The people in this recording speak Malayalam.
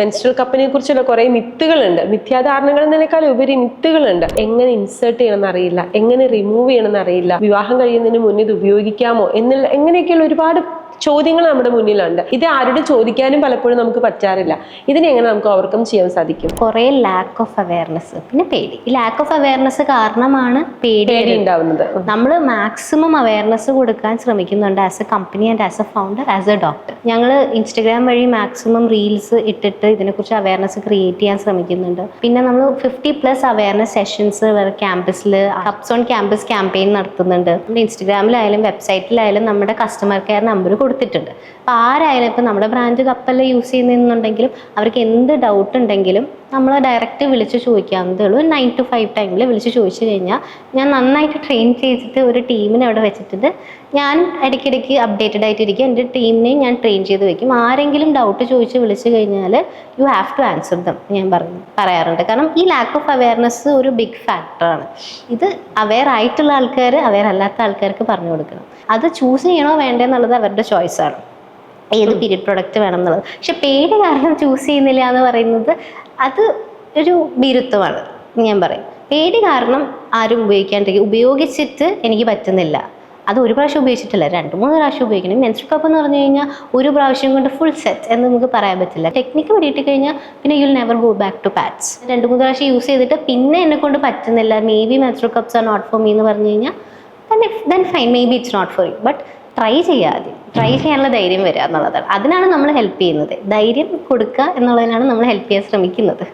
മെൻസ്ട്രൽ കപ്പിനെ കുറിച്ചുള്ള കുറെ മിത്തുകളുണ്ട്. എന്നതിനേക്കാൾ ഉപരി മിത്തുകളുണ്ട്. എങ്ങനെ ഇൻസേർട്ട് ചെയ്യണമെന്ന് അറിയില്ല. എങ്ങനെ റിമൂവ് ചെയ്യണമെന്ന് അറിയില്ല. വിവാഹം കഴിയുന്നതിന് മുന്നേ ഇത് ഉപയോഗിക്കാമോ എന്നുള്ള എങ്ങനെയൊക്കെയുള്ള ഒരുപാട് ചോദ്യങ്ങൾ നമ്മുടെ മുന്നിലുണ്ട്. ഇത് ആരോട് ചോദിക്കാനും പലപ്പോഴും നമുക്ക് പറ്റാറില്ല. ഇതിനെ എങ്ങനെ നമുക്ക് ഓവർകം ചെയ്യാൻ സാധിക്കും? കുറേ ലാക്ക് ഓഫ് അവയർനെസ് പിന്നെ പേടി. ഈ ലാക്ക് ഓഫ് അവയർനെസ് കാരണമാണ് പേടി പേടി ഉണ്ടാവുന്നത്. നമ്മൾ മാക്സിമം അവയർനെസ് കൊടുക്കാൻ ശ്രമിക്കുന്നുണ്ട് as a company and as a founder as a doctor ഞങ്ങൾ ഇൻസ്റ്റഗ്രാം വഴി മാക്സിമം റീൽസ് ഇട്ടിട്ട് ഇതിനെക്കുറിച്ച് അവയർനെസ് ക്രിയേറ്റ് ചെയ്യാൻ ശ്രമിക്കുന്നുണ്ട്. പിന്നെ നമ്മൾ ഫിഫ്റ്റി പ്ലസ് അവയർനെസ് സെഷൻസ് വേറെ ക്യാമ്പസിൽ കപ്സ് ഓൺ ക്യാമ്പസ് ക്യാമ്പയിൻ നടത്തുന്നുണ്ട്. നമ്മുടെ ഇൻസ്റ്റഗ്രാമിലായാലും വെബ്സൈറ്റിലായാലും നമ്മുടെ കസ്റ്റമർ കെയർ നമ്പർ കൊടുത്തിട്ടുണ്ട്. അപ്പോൾ ആരായാലും ഇപ്പോൾ നമ്മുടെ ബ്രാൻഡ് കപ്പല്ല യൂസ് ചെയ്യുന്നുണ്ടെങ്കിലും അവർക്ക് എന്ത് ഡൗട്ട് ഉണ്ടെങ്കിലും നമ്മൾ ഡയറക്റ്റ് വിളിച്ച് ചോദിക്കാവുന്നതേ ഉള്ളൂ. നയൻ ടു ഫൈവ് ടൈമിൽ വിളിച്ച് ചോദിച്ചു കഴിഞ്ഞാൽ ഞാൻ നന്നായിട്ട് ട്രെയിൻ ചെയ്തിട്ട് ഒരു ടീമിനെ അവിടെ വെച്ചിട്ടുണ്ട്. ഞാൻ ഇടയ്ക്കിടയ്ക്ക് അപ്ഡേറ്റഡ് ആയിട്ടിരിക്കും. എന്റെ ടീമിനെയും ഞാൻ ട്രെയിൻ ചെയ്ത് വെക്കും. ആരെങ്കിലും ഡൗട്ട് ചോദിച്ച് വിളിച്ചു കഴിഞ്ഞാൽ you have to answer them ഞാൻ പറഞ്ഞു പറയാറുണ്ട്. കാരണം ഈ ലാക്ക് ഓഫ് അവയർനെസ് ഒരു ബിഗ് ഫാക്ടറാണ് ഇത് അവെയർ ആയിട്ടുള്ള ആൾക്കാർ അവെയർ അല്ലാത്ത ആൾക്കാർക്ക് പറഞ്ഞു കൊടുക്കണം. അത് ചൂസ് ചെയ്യണോ വേണ്ടേ എന്നുള്ളത് അവരുടെ ചോയ്സാണ് ഏത് പീരിയഡ് പ്രൊഡക്റ്റ് വേണം എന്നുള്ളത്. പക്ഷെ പേര് കാരണം ചൂസ് ചെയ്യുന്നില്ല എന്ന് പറയുന്നത് അത് ഒരു ബിരുത്വമാണ് ഞാൻ പറയും. പേടി കാരണം ആരും ഉപയോഗിക്കാണ്ടിരിക്കും ഉപയോഗിച്ചിട്ട് എനിക്ക് പറ്റുന്നില്ല. അത് ഒരു പ്രാവശ്യം ഉപയോഗിച്ചിട്ടില്ല. രണ്ട് മൂന്ന് പ്രാവശ്യം ഉപയോഗിക്കണം. മെൻസ്ട്രൽ കപ്പ് എന്ന് പറഞ്ഞു കഴിഞ്ഞാൽ ഒരു പ്രാവശ്യം കൊണ്ട് ഫുൾ സെറ്റ് എന്ന് നമുക്ക് പറയാൻ പറ്റില്ല. ടെക്നിക്ക് പിടിയിട്ട് കഴിഞ്ഞാൽ പിന്നെ you'll never go back to pads രണ്ട് മൂന്ന് പ്രാവശ്യം യൂസ് ചെയ്തിട്ട് പിന്നെ എന്നെ കൊണ്ട് പറ്റുന്നില്ല. Maybe menstrual cups are not for me എന്ന് പറഞ്ഞു കഴിഞ്ഞാൽ then fine maybe it's not for you but try ചെയ്യാതെ ട്രൈ ചെയ്യാനുള്ള ധൈര്യം വരിക എന്നുള്ളതാണ്. അതിനാണ് നമ്മൾ ഹെൽപ്പ് ചെയ്യുന്നത്. ധൈര്യം കൊടുക്കുക എന്നുള്ളതിനാണ് നമ്മൾ ഹെൽപ്പ് ചെയ്യാൻ ശ്രമിക്കുന്നത്.